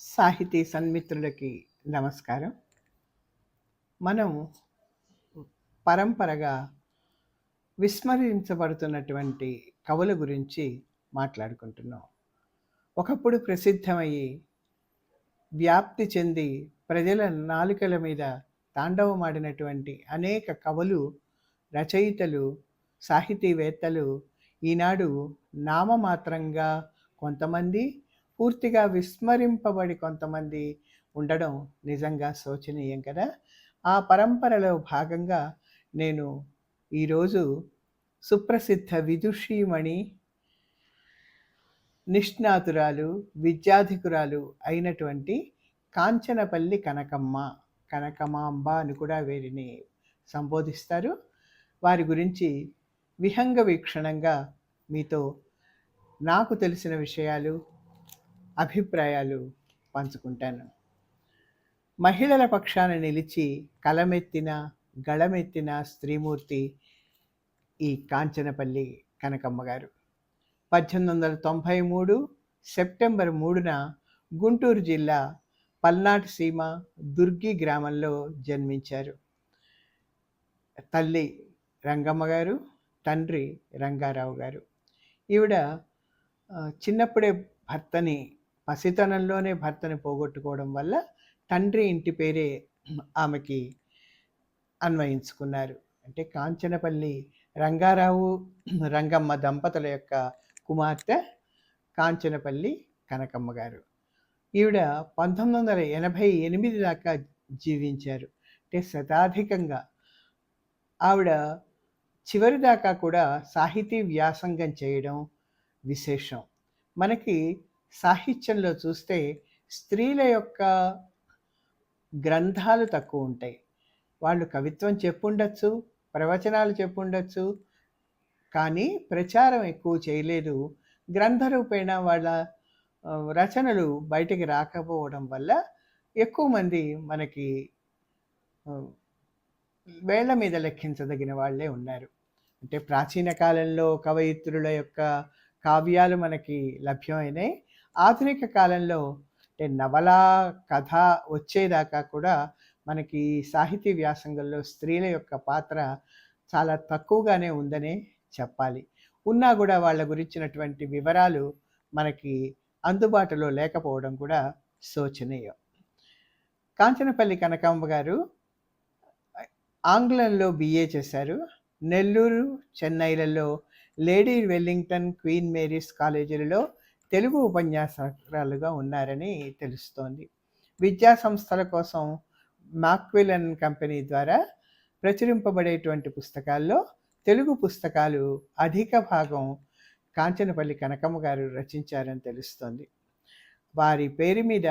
సాహితీ సన్మిత్రులకి నమస్కారం. మనం పరంపరగా విస్మరించబడుతున్నటువంటి కవుల గురించి మాట్లాడుకుంటున్నాం. ఒకప్పుడు ప్రసిద్ధమయ్యి వ్యాప్తి చెంది ప్రజల నాలుకల మీద తాండవమాడినటువంటి అనేక కవులు రచయితలు సాహితీవేత్తలు ఈనాడు నామమాత్రంగా కొంతమంది పూర్తిగా విస్మరింపబడి కొంతమంది ఉండడం నిజంగా శోచనీయం కదా? ఆ పరంపరలో భాగంగా నేను ఈరోజు సుప్రసిద్ధ విదుషీమణి నిష్ణాతురాలు విద్యాధికురాలు అయినటువంటి కాంచనపల్లి కనకమ్మ కనకమాంబ అని కూడా వీరిని సంబోధిస్తారు. వారి గురించి విహంగ వీక్షణంగా మీతో నాకు తెలిసిన విషయాలు అభిప్రాయాలు పంచుకుంటాను. మహిళల పక్షాన నిలిచి కలమెత్తిన గళమెత్తిన స్త్రీమూర్తి ఈ కాంచనపల్లి కనకమ్మ గారు. పద్దెనిమిది వందల తొంభై మూడు సెప్టెంబర్ మూడున గుంటూరు జిల్లా పల్నాటి సీమ దుర్గి గ్రామంలో జన్మించారు. తల్లి రంగమ్మ గారు తండ్రి రంగారావు గారు. ఈవిడ చిన్నప్పుడే భర్తని పసితనంలోనే భర్తని పోగొట్టుకోవడం వల్ల తండ్రి ఇంటి పేరే ఆమెకి అన్వయించుకున్నారు. అంటే కాంచనపల్లి రంగారావు రంగమ్మ దంపతుల యొక్క కుమార్తె కాంచనపల్లి కనకమ్మ గారు. ఈవిడ పంతొమ్మిది వందల ఎనభై ఎనిమిది దాకా జీవించారు. అంటే శతాధికంగా. ఆవిడ చివరి దాకా కూడా సాహితీ వ్యాసంగం చేయడం విశేషం. మనకి సాహిత్యంలో చూస్తే స్త్రీల యొక్క గ్రంథాలు తక్కువ ఉంటాయి. వాళ్ళు కవిత్వం చెప్పుండొచ్చు ప్రవచనాలు చెప్పుండొచ్చు కానీ ప్రచారం ఎక్కువ చేయలేదు. గ్రంథరూపేణ వాళ్ళ రచనలు బయటికి రాకపోవడం వల్ల ఎక్కువ మంది మనకి ఆ, వేళ్ళ మీద లెక్కించదగిన వాళ్ళే ఉన్నారు. అంటే ప్రాచీన కాలంలో కవయిత్రుల యొక్క కావ్యాలు మనకి లభ్యమైనాయి. ఆధునిక కాలంలో అంటే నవల కథ వచ్చేదాకా కూడా మనకి సాహితీ వ్యాసంగంలో స్త్రీల యొక్క పాత్ర చాలా తక్కువగానే ఉందనే చెప్పాలి. ఉన్నా కూడా వాళ్ళ గురించినటువంటి వివరాలు మనకి అందుబాటులో లేకపోవడం కూడా శోచనీయం. కాంచనపల్లి కనకాంబ గారు ఆంగ్లంలో బిఏ చేశారు. నెల్లూరు చెన్నైలలో లేడీ వెల్లింగ్టన్ క్వీన్ మేరీస్ కాలేజీలలో తెలుగు ఉపన్యాసకారులుగా ఉన్నారని తెలుస్తోంది. విద్యా సంస్థల కోసం మాక్విలన్ కంపెనీ ద్వారా ప్రచురింపబడేటువంటి పుస్తకాల్లో తెలుగు పుస్తకాలు అధిక భాగం కాంచనపల్లి కనకమ్మ గారు రచించారని తెలుస్తోంది. వారి పేరు మీద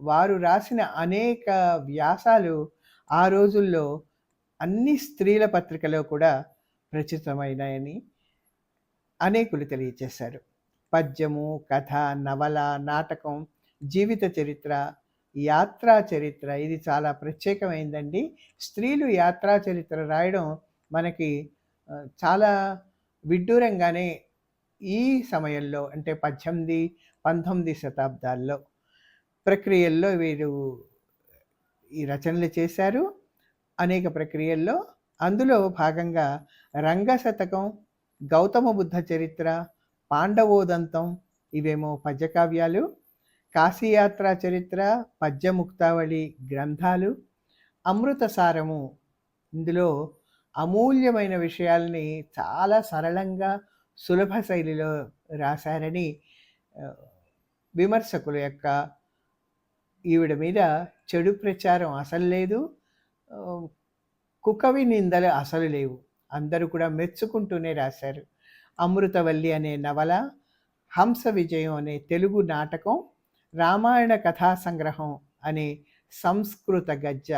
వారు రాసిన అనేక వ్యాసాలు ఆ రోజుల్లో అన్ని స్త్రీల పత్రికలో కూడా ప్రచురితమైనాయని అనేకులు తెలియజేశారు. పద్యము కథ నవల నాటకం జీవిత చరిత్ర యాత్రా చరిత్ర ఇది చాలా ప్రత్యేకమైందండి. స్త్రీలు యాత్రా చరిత్ర రాయడం మనకి చాలా విడ్డూరంగానే ఈ సమయంలో అంటే పద్దెనిమిది పంతొమ్మిది శతాబ్దాల్లో ప్రక్రియల్లో వీరు ఈ రచనలు చేశారు. అనేక ప్రక్రియల్లో అందులో భాగంగా రంగశతకం గౌతమ బుద్ధ చరిత్ర పాండవోదంతం. ఇవేమో పద్యకావ్యాలు. కాశీయాత్ర చరిత్ర పద్యముక్తావళి గ్రంథాలు. అమృతసారము. ఇందులో అమూల్యమైన విషయాల్ని చాలా సరళంగా సులభ శైలిలో రాశారని విమర్శకుల యొక్క ఈవిడ మీద చెడు ప్రచారం అసలు లేదు. కుకవి నిందలు అసలు లేవు. అందరూ కూడా మెచ్చుకుంటూనే రాశారు. అమృతవల్లి అనే నవల హంస విజయం అనే తెలుగు నాటకం రామాయణ కథా సంగ్రహం అనే సంస్కృత గజ్జ.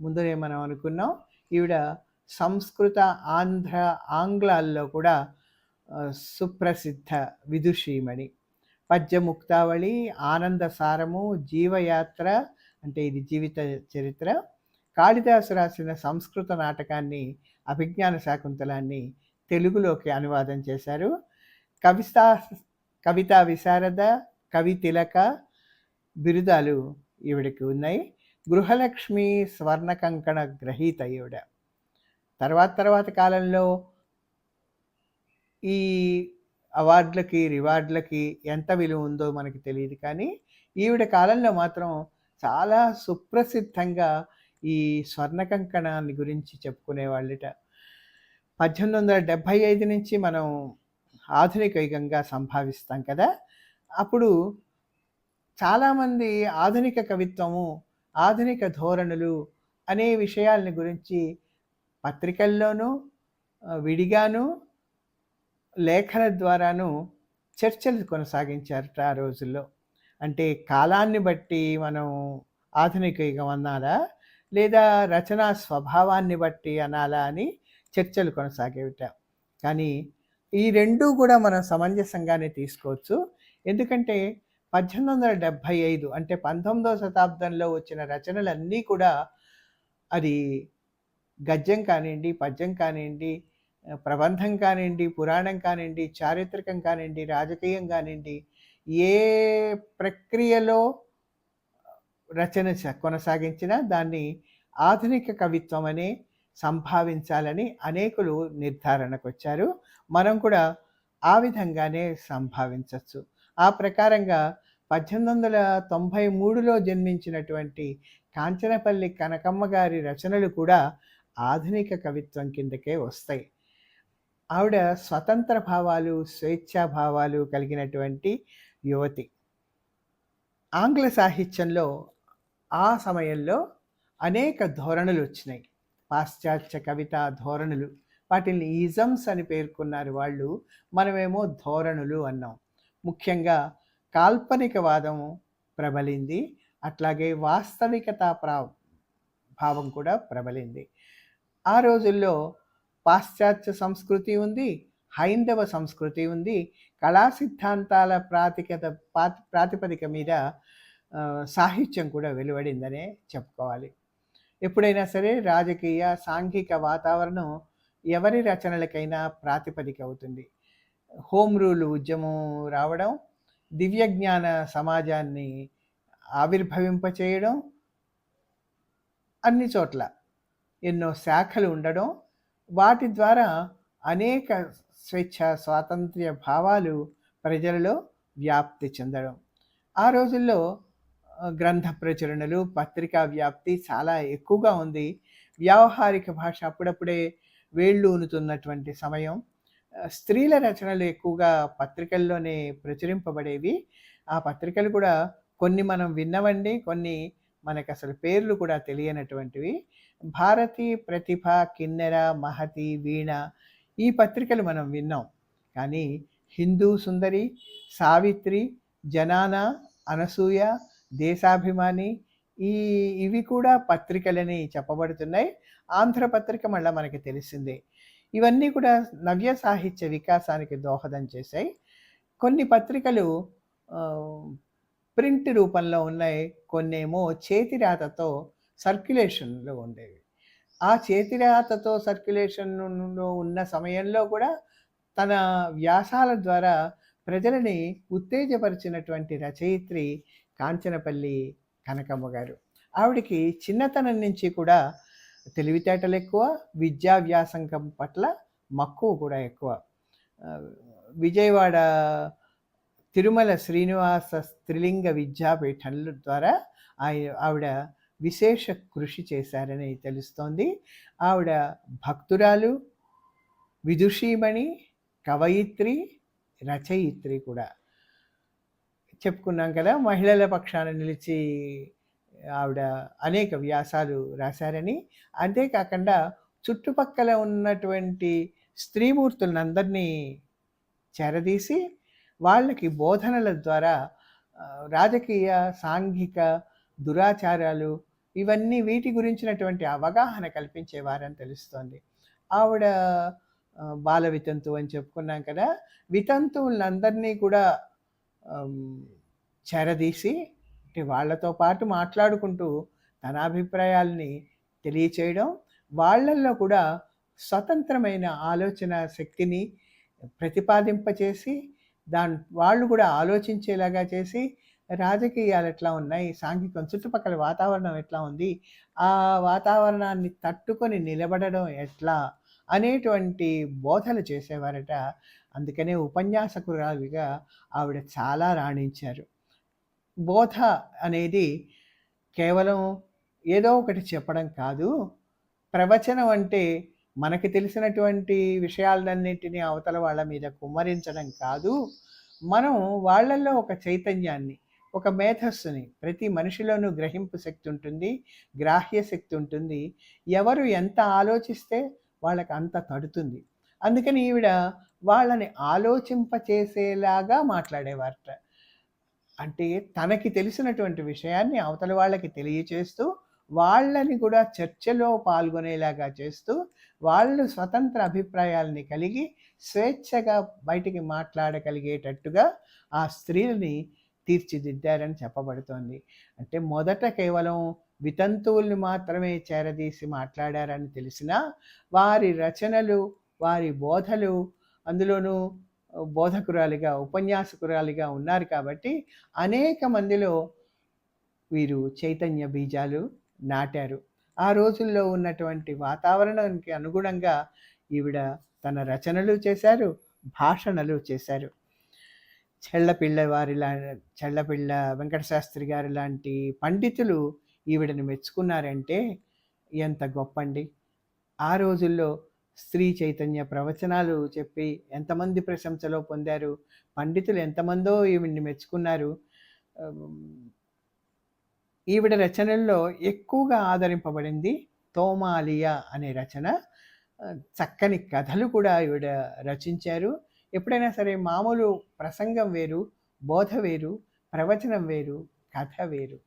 ముందునే మనం అనుకున్నాం ఈవిడ సంస్కృత ఆంధ్ర ఆంగ్లాల్లో కూడా సుప్రసిద్ధ విదుషీమణి. పద్యముక్తావళి ఆనంద సారము జీవయాత్ర అంటే ఇది జీవిత చరిత్ర. కాళిదాసు రాసిన సంస్కృత నాటకాన్ని అభిజ్ఞాన శాకుంతలాన్ని తెలుగులోకి అనువాదం చేశారు. కవితా కవితా విశారద కవి తిలక బిరుదాలు ఈవిడకి ఉన్నాయి. గృహలక్ష్మి స్వర్ణ కంకణ గ్రహీత ఈవిడ. తర్వాత తర్వాత కాలంలో ఈ అవార్డులకి రివార్డులకి ఎంత విలువ ఉందో మనకి తెలియదు కానీ ఈవిడ కాలంలో మాత్రం చాలా సుప్రసిద్ధంగా ఈ స్వర్ణ కంకణాన్ని గురించి చెప్పుకునేవాళ్ళట. పద్దెనిమిది వందల డెబ్భై ఐదు నుంచి మనం ఆధునిక యుగంగా సంభావిస్తాం కదా? అప్పుడు చాలామంది ఆధునిక కవిత్వము ఆధునిక ధోరణులు అనే విషయాలని గురించి పత్రికల్లోనూ విడిగాను లేఖల ద్వారాను చర్చలు కొనసాగించారట ఆ రోజుల్లో. అంటే కాలాన్ని బట్టి మనం ఆధునిక యుగం అన్నారా? లేదా రచనా స్వభావాన్ని బట్టి అనాలా అని చర్చలు కొనసాగేవిట. కానీ ఈ రెండూ కూడా మనం సమంజసంగానే తీసుకోవచ్చు. ఎందుకంటే పద్దెనిమిది వందల డెబ్భై ఐదు అంటే పంతొమ్మిదవ శతాబ్దంలో వచ్చిన రచనలన్నీ కూడా అది గద్యం కానివ్వండి పద్యం కానివ్వండి ప్రబంధం కానివ్వండి పురాణం కానివ్వండి చారిత్రకం కానివ్వండి రాజకీయం కానివ్వండి ఏ ప్రక్రియలో రచన కొనసాగించినా దాన్ని ఆధునిక కవిత్వం అనే సంభావించాలని అనేకులు నిర్ధారణకు వచ్చారు మనం కూడా ఆ విధంగానే సంభావించవచ్చు ఆ ప్రకారంగా పద్దెనిమిది వందల తొంభై మూడులో జన్మించినటువంటి కాంచనపల్లి కనకమ్మ గారి రచనలు కూడా ఆధునిక కవిత్వం కిందకే వస్తాయి. ఆవిడ స్వతంత్ర భావాలు స్వేచ్ఛా భావాలు కలిగినటువంటి యువతి. ఆంగ్ల సాహిత్యంలో ఆ సమయంలో అనేక ధోరణులు వచ్చినాయి పాశ్చాత్య కవితా ధోరణులు. వాటిని ఈజమ్స్ అని పేర్కొన్నారు వాళ్ళు. మనమేమో ధోరణులు అన్నాం. ముఖ్యంగా కాల్పనికవాదం ప్రబలింది. అట్లాగే వాస్తవికత ప్రా భావం కూడా ప్రబలింది. ఆ రోజుల్లో పాశ్చాత్య సంస్కృతి ఉంది హైందవ సంస్కృతి ఉంది. కళా సిద్ధాంతాల ప్రాతికత ప్రాతిపదిక మీద సాహిత్యం కూడా వెలువడిందనే చెప్పుకోవాలి. ఎప్పుడైనా సరే రాజకీయ సాంఘిక వాతావరణం ఎవరి రచనలకైనా ప్రాతిపదిక అవుతుంది. హోమ్ రూల్ ఉద్యమం రావడం దివ్యజ్ఞాన సమాజాన్ని ఆవిర్భవింపచేయడం అన్ని చోట్ల ఎన్నో శాఖలు ఉండడం వాటి ద్వారా అనేక స్వేచ్ఛ స్వాతంత్ర్య భావాలు ప్రజలలో వ్యాప్తి చెందడం. ఆ రోజుల్లో గ్రంథ ప్రచురణలు పత్రికా వ్యాప్తి చాలా ఎక్కువగా ఉంది. వ్యావహారిక భాష అప్పుడప్పుడే వేళ్ళు ఉనుతున్నటువంటి సమయం స్త్రీల రచనలు ఎక్కువగా పత్రికల్లోనే ప్రచురింపబడేవి. ఆ పత్రికలు కూడా కొన్ని మనం విన్నవండి కొన్ని మనకు అసలు పేర్లు కూడా తెలియనటువంటివి. భారతి ప్రతిభ కిన్నెర మహతి వీణ ఈ పత్రికలు మనం విన్నాం. కానీ హిందూ సుందరి సావిత్రి జనాన అనసూయ దేశాభిమాని. ఈ ఇవి కూడా పత్రికలని చెప్పబడుతున్నాయి. ఆంధ్రపత్రిక మళ్ళీ మనకి తెలిసిందే. ఇవన్నీ కూడా నవ్య సాహిత్య వికాసానికి దోహదం చేశాయి. కొన్ని పత్రికలు ప్రింట్ రూపంలో ఉన్నాయి. కొన్నేమో చేతిరాతతో సర్క్యులేషన్లో ఉండేవి. ఆ చేతిరాతతో సర్క్యులేషన్లో ఉన్న సమయంలో కూడా తన వ్యాసాల ద్వారా ప్రజలని ఉత్తేజపరిచినటువంటి రచయిత్రి కాంచనపల్లి కనకమ్మ గారు. ఆవిడకి చిన్నతనం నుంచి కూడా తెలివితేటలు ఎక్కువ విద్యా వ్యాసంగం పట్ల మక్కువ కూడా ఎక్కువ. విజయవాడ తిరుమల శ్రీనివాస స్త్రీలింగ విద్యాపీఠంల ద్వారా ఆవిడ విశేష కృషి చేశారని తెలుస్తోంది. ఆవిడ భక్తురాలు విదుషీమణి కవయిత్రి రచయిత్రి కూడా. చెప్పుకున్నాం కదా మహిళల పక్షాన నిలిచి ఆవిడ అనేక వ్యాసాలు రాశారని. అంతేకాకుండా చుట్టుపక్కల ఉన్నటువంటి స్త్రీమూర్తులందరినీ చేరదీసి వాళ్ళకి బోధనల ద్వారా రాజకీయ సాంఘిక దురాచారాలు ఇవన్నీ వీటి గురించినటువంటి అవగాహన కల్పించేవారని తెలుస్తోంది. ఆవిడ బాల వితంతు అని చెప్పుకున్నాం కదా వితంతువులందరినీ కూడా చెరదీసి అంటే వాళ్ళతో పాటు మాట్లాడుకుంటూ తన అభిప్రాయాల్ని తెలియచేయడం వాళ్ళల్లో కూడా స్వతంత్రమైన ఆలోచన శక్తిని ప్రతిపాదింపచేసి దాని వాళ్ళు కూడా ఆలోచించేలాగా చేసి రాజకీయాలు ఎట్లా ఉన్నాయి సాంఘికం చుట్టుపక్కల వాతావరణం ఎట్లా ఉంది ఆ వాతావరణాన్ని తట్టుకొని నిలబడడం ఎట్లా అనేటువంటి బోధలు చేసేవారట అందుకనే ఉపన్యాసకురాలిగా ఆవిడ చాలా రాణించారు. బోధ అనేది కేవలం ఏదో ఒకటి చెప్పడం కాదు. ప్రవచనం అంటే మనకి తెలిసినటువంటి విషయాలన్నింటినీ అవతల వాళ్ళ మీద కుమ్మరించడం కాదు. మనం వాళ్ళల్లో ఒక చైతన్యాన్ని ఒక మేధస్సుని ప్రతి మనిషిలోనూ గ్రహింపు శక్తి ఉంటుంది గ్రాహ్య శక్తి ఉంటుంది. ఎవరు ఎంత ఆలోచిస్తే వాళ్ళకి అంత తడుతుంది. అందుకని ఈవిడ వాళ్ళని ఆలోచింపచేసేలాగా మాట్లాడేవారట. అంటే తనకి తెలిసినటువంటి విషయాన్ని అవతల వాళ్ళకి తెలియచేస్తూ వాళ్ళని కూడా చర్చలో పాల్గొనేలాగా చేస్తూ వాళ్ళు స్వతంత్ర అభిప్రాయాల్ని కలిగి స్వేచ్ఛగా బయటికి మాట్లాడగలిగేటట్టుగా ఆ స్త్రీలని తీర్చిదిద్దారని చెప్పబడుతోంది. అంటే మొదట కేవలం వితంతువుల్ని మాత్రమే చేరదీసి మాట్లాడారని తెలిసినా వారి రచనలు వారి బోధలు అందులోనూ బోధకురాలిగా ఉపన్యాసకురాలిగా ఉన్నారు కాబట్టి అనేక మందిలో వీరు చైతన్య బీజాలు నాటారు. ఆ రోజుల్లో ఉన్నటువంటి వాతావరణానికి అనుగుణంగా ఈవిడ తన రచనలు చేశారు భాషణలు చేశారు. చెళ్ళపిళ్ళ వారిలా చెళ్ళపిళ్ళ వెంకటశాస్త్రి గారు లాంటి పండితులు ఈవిడని మెచ్చుకున్నారంటే ఎంత గొప్పండి. ఆ రోజుల్లో స్త్రీ చైతన్య ప్రవచనాలు చెప్పి ఎంతమంది ప్రశంసలో పొందారు పండితులు ఎంతమందో ఈవిడ్ని మెచ్చుకున్నారు. ఈవిడ రచనల్లో ఎక్కువగా ఆదరింపబడింది తోమాలియా అనే రచన. చక్కని కథలు కూడా ఈవిడ రచించారు. ఎప్పుడైనా సరే మామూలు ప్రసంగం వేరు బోధ వేరు ప్రవచనం వేరు కథ వేరు.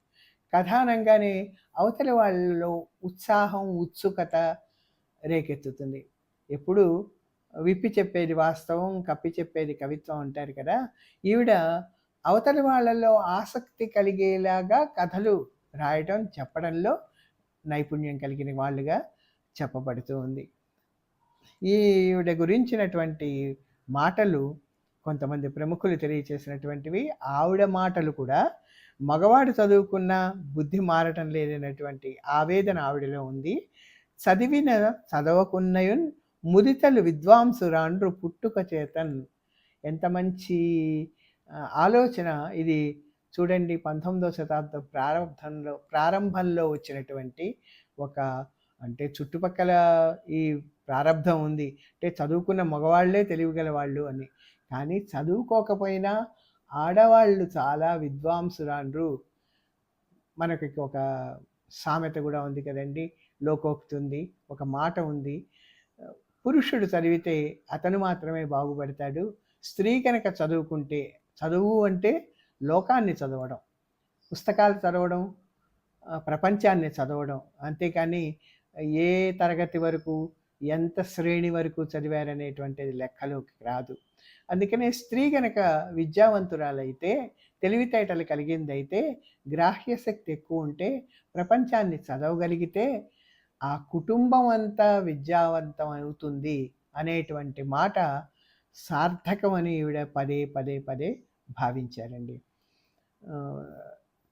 కథానంగానే అవతలి వాళ్ళలో ఉత్సాహం ఉత్సుకత రేకెత్తుతుంది. ఎప్పుడు విప్పి చెప్పేది వాస్తవం కప్పి చెప్పేది కవిత్వం అంటారు కదా. ఈవిడ అవతలి వాళ్ళల్లో ఆసక్తి కలిగేలాగా కథలు రాయటం చెప్పడంలో నైపుణ్యం కలిగిన వాళ్ళుగా చెప్పబడుతూ ఉంది. ఈవిడ గురించినటువంటి మాటలు కొంతమంది ప్రముఖులు తెలియచేసినటువంటివి ఆవిడ మాటలు కూడా మగవాడు చదువుకున్న బుద్ధి మారటం లేదనేటువంటి ఆవేదన ఆవిడలో ఉంది. చదివిన చదవకున్నయున్ మురితలు విద్వాంసురాండ్రు పుట్టుక చేతన్. ఎంత మంచి ఆలోచన. ఇది చూడండి పంతొమ్మిదవ శతాబ్దం ప్రారంభంలో ప్రారంభంలో వచ్చినటువంటి ఒక అంటే చుట్టుపక్కల ఈ ప్రారంభం ఉంది. అంటే చదువుకున్న మగవాళ్ళే తెలివిగల వాళ్ళు అని. కానీ చదువుకోకపోయినా ఆడవాళ్ళు చాలా విద్వాంసురాండ్రు. మనకి ఒక సామెత కూడా ఉంది కదండి. లోకోక్తి ఉంది ఒక మాట ఉంది. పురుషుడు చదివితే అతను మాత్రమే బాగుపడతాడు. స్త్రీ కనుక చదువుకుంటే చదువు అంటే లోకాన్ని చదవడం పుస్తకాలు చదవడం ప్రపంచాన్ని చదవడం. అంతేకాని ఏ తరగతి వరకు ఎంత శ్రేణి వరకు చదివారనేటువంటిది లెక్కలోకి రాదు. అందుకనే స్త్రీ కనుక విద్యావంతురాలైతే తెలివితేటలు కలిగిందైతే గ్రాహ్య శక్తి ఎక్కువ ఉంటే ప్రపంచాన్ని చదవగలిగితే ఆ కుటుంబం అంతా విద్యావంతం అవుతుంది అనేటువంటి మాట సార్థకమని ఈవిడ పదే పదే పదే భావించారండి.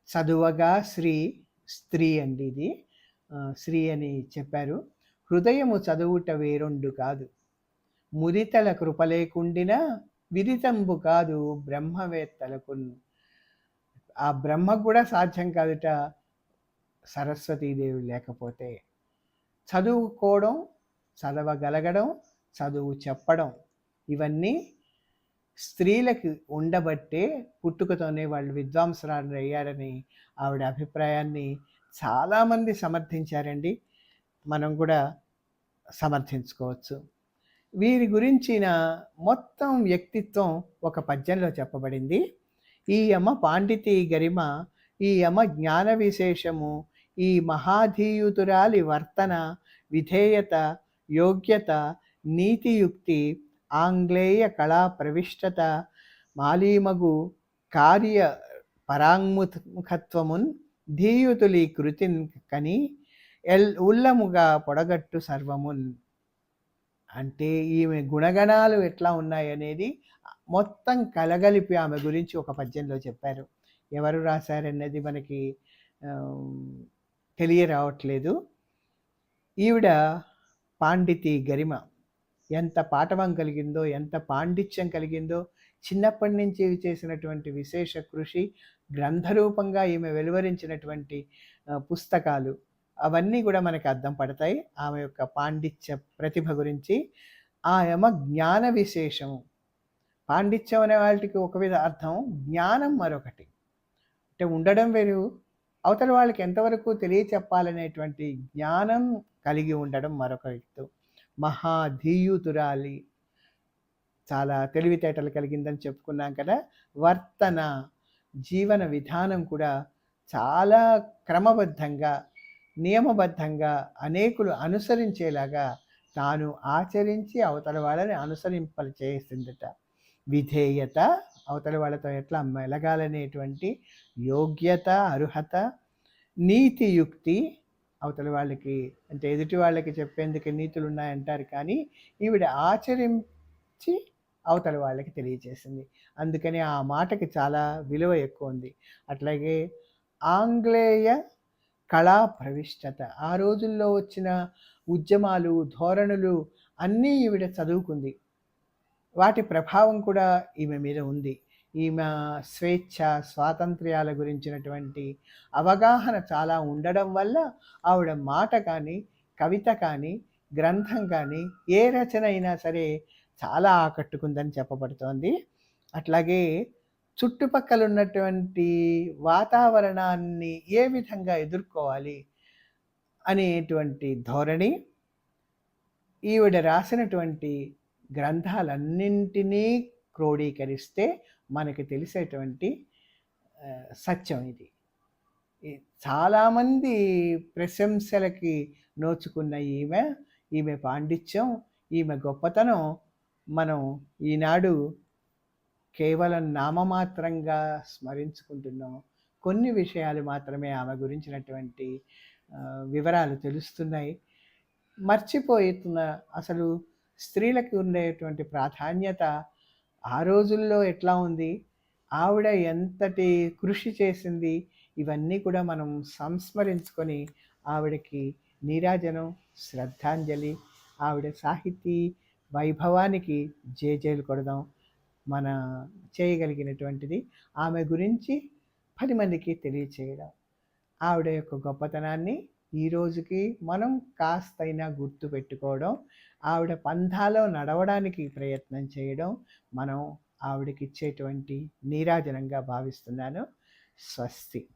చదువగా శ్రీ స్త్రీ అండి ఇది. శ్రీ అని చెప్పారు. హృదయము చదువుట వేరొండు కాదు. ముదితల కృప లేకుండిన విదితంబు కాదు బ్రహ్మవేత్తలకు ఆ బ్రహ్మ కూడా సాధ్యం కాదుట. సరస్వతీదేవి లేకపోతే చదువుకోవడం చదవగలగడం చదువు చెప్పడం ఇవన్నీ స్త్రీలకు ఉండబట్టే పుట్టుకతోనే వాళ్ళు విద్వాంసరాలు అయ్యారని ఆవిడ అభిప్రాయాన్ని చాలామంది సమర్థించారండి. మనం కూడా సమర్థించుకోవచ్చు. వీరి గురించిన మొత్తం వ్యక్తిత్వం ఒక పద్యంలో చెప్పబడింది. ఈ యమ పాండితి గరిమ ఈ యమ జ్ఞాన విశేషము ఈ మహాధీయుతురాలి వర్తన విధేయత యోగ్యత నీతియుక్తి ఆంగ్లేయ కళా ప్రవిష్టత మాలీమగు కార్య పరాంగుఖత్వమున్ ధీయుతులి కృతిన్ కని ఎల్ ఉల్లముగా పొడగట్టు సర్వమున్. అంటే ఈమె గుణగణాలు ఎట్లా ఉన్నాయనేది మొత్తం కలగలిపి ఆమె గురించి ఒక పద్యంలో చెప్పారు. ఎవరు రాశారన్నది మనకి తెలియరావట్లేదు. ఈవిడ పాండితి గరిమ. ఎంత పాఠవం కలిగిందో ఎంత పాండిత్యం కలిగిందో చిన్నప్పటి నుంచి చేసినటువంటి విశేష కృషి గ్రంథరూపంగా ఈమె వెలువరించినటువంటి పుస్తకాలు అవన్నీ కూడా మనకి అర్థం పడతాయి. ఆమె యొక్క పాండిత్య ప్రతిభ గురించి. ఆయమ జ్ఞాన విశేషము. పాండిత్యం అనే వాటికి ఒక విధ అర్థం జ్ఞానం మరొకటి. అంటే ఉండడం వేరు అవతల వాళ్ళకి ఎంతవరకు తెలియచెప్పాలనేటువంటి జ్ఞానం కలిగి ఉండడం మరొక ఎత్తు మహాధీయుతురాలి. చాలా తెలివితేటలు కలిగిందని చెప్పుకున్నాం కదా. వర్తన జీవన విధానం కూడా చాలా క్రమబద్ధంగా నియమబద్ధంగా అనేకులు అనుసరించేలాగా తాను ఆచరించి అవతల వాళ్ళని అనుసరింపలు చేసిందట. విధేయత అవతలి వాళ్ళతో ఎట్లా మెలగాలనేటువంటి యోగ్యత అర్హత నీతియుక్తి అవతలి వాళ్ళకి అంటే ఎదుటి వాళ్ళకి చెప్పేందుకు నీతులు ఉన్నాయంటారు కానీ ఈవిడ ఆచరించి అవతలి వాళ్ళకి తెలియజేసింది. అందుకని ఆ మాటకి చాలా విలువ ఎక్కువ ఉంది. అట్లాగే ఆంగ్లేయ కళా ప్రవిష్టత ఆ రోజుల్లో వచ్చిన ఉద్యమాలు ధోరణులు అన్నీ ఈవిడ చదువుకుంది. వాటి ప్రభావం కూడా ఈమె మీద ఉంది. ఈమె స్వేచ్ఛ స్వాతంత్ర్యాల గురించినటువంటి అవగాహన చాలా ఉండడం వల్ల ఆవిడ మాట కానీ కవిత కానీ గ్రంథం కానీ ఏ రచన అయినా సరే చాలా ఆకట్టుకుందని చెప్పబడుతోంది. అట్లాగే చుట్టుపక్కల ఉన్నటువంటి వాతావరణాన్ని ఏ విధంగా ఎదుర్కోవాలి అనేటువంటి ధోరణి ఈవిడ రాసినటువంటి గ్రంథాలన్నింటినీ క్రోడీకరిస్తే మనకి తెలిసేటువంటి సత్యం ఇది. చాలామంది ప్రశంసలకి నోచుకున్న ఈమె ఈమె పాండిత్యం ఈమె గొప్పతనం మనం ఈనాడు కేవలం నామమాత్రంగా స్మరించుకుంటున్నాం. కొన్ని విషయాలు మాత్రమే ఆమె గురించినటువంటి వివరాలు తెలుస్తున్నాయి. మర్చిపోతున్న అసలు స్త్రీలకు ఉండేటువంటి ప్రాధాన్యత ఆ రోజుల్లో ఎట్లా ఉంది? ఆవిడ ఎంతటి కృషి చేసింది? ఇవన్నీ కూడా మనం సంస్మరించుకొని ఆవిడకి నీరాజనం శ్రద్ధాంజలి ఆవిడ సాహితీ వైభవానికి జేజేలు కొడదాం. మన చేయగలిగినటువంటిది ఆమె గురించి పది మందికి తెలియచేయడం. ఆవిడ యొక్క గొప్పతనాన్ని ఈ రోజుకి మనం కాస్తైనా గుర్తు పెట్టుకోవడం ఆవిడ పంథాలో నడవడానికి ప్రయత్నం చేయడం మనం ఆవిడకి ఇచ్చేటువంటి నీరాజనంగా భావిస్తున్నాను. స్వస్తి.